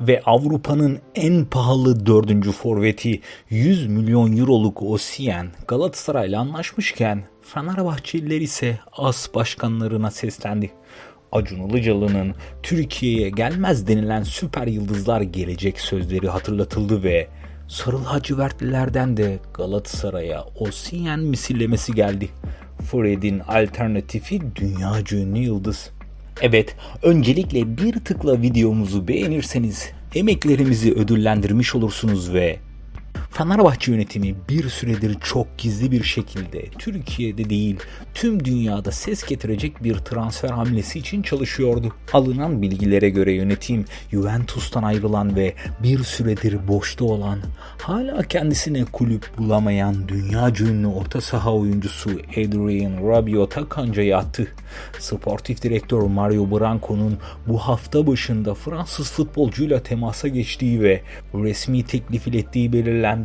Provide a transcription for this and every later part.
Ve Avrupa'nın en pahalı dördüncü forveti 100 milyon euroluk Osimhen Galatasaray'la anlaşmışken Fenerbahçeliler ise AS başkanlarına seslendi. Acun Ilıcalı'nın Türkiye'ye gelmez denilen süper yıldızlar gelecek sözleri hatırlatıldı ve Sarı lacivertlilerden de Galatasaray'a Osimhen misillemesi geldi. Fred'in alternatifi dünya ünlü yıldız. Evet, öncelikle bir tıkla videomuzu beğenirseniz emeklerimizi ödüllendirmiş olursunuz ve Fenerbahçe yönetimi bir süredir çok gizli bir şekilde Türkiye'de değil tüm dünyada ses getirecek bir transfer hamlesi için çalışıyordu. Alınan bilgilere göre yönetim Juventus'tan ayrılan ve bir süredir boşta olan hala kendisine kulüp bulamayan dünya ünlü orta saha oyuncusu Adrian Rabiot'a kancayı attı. Sportif direktör Mario Branco'nun bu hafta başında Fransız futbolcuyla temasa geçtiği ve resmi teklif ilettiği belirlendi.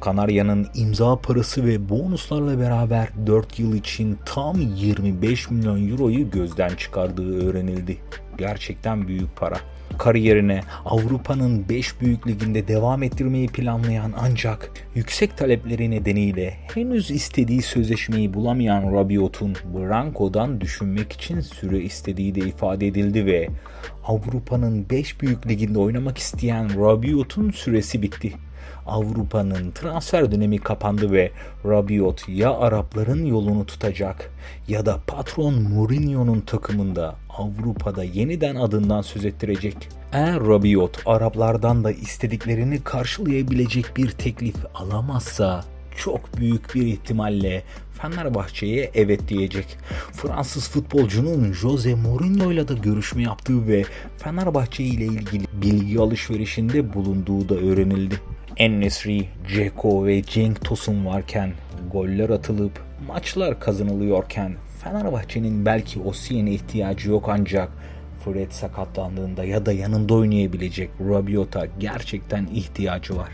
Kanarya'nın imza parası ve bonuslarla beraber 4 yıl için tam 25 milyon euroyu gözden çıkardığı öğrenildi. Gerçekten büyük para. Kariyerine Avrupa'nın 5 büyük liginde devam ettirmeyi planlayan ancak yüksek talepleri nedeniyle henüz istediği sözleşmeyi bulamayan Rabiot'un Branco'dan düşünmek için süre istediği de ifade edildi ve Avrupa'nın 5 büyük liginde oynamak isteyen Rabiot'un süresi bitti. Avrupa'nın transfer dönemi kapandı ve Rabiot ya Arapların yolunu tutacak ya da patron Mourinho'nun takımında Avrupa'da yeniden adından söz ettirecek. Eğer Rabiot Araplardan da istediklerini karşılayabilecek bir teklif alamazsa çok büyük bir ihtimalle Fenerbahçe'ye evet diyecek. Fransız futbolcunun Jose Mourinho ile de görüşme yaptığı ve Fenerbahçe ile ilgili bilgi alışverişinde bulunduğu da öğrenildi. Ennesri, Ceko ve Cenk Tosun varken goller atılıp maçlar kazanılıyorken Fenerbahçe'nin belki Osimhen'e ihtiyacı yok ancak Fred sakatlandığında ya da yanında oynayabilecek Rabiot'a gerçekten ihtiyacı var.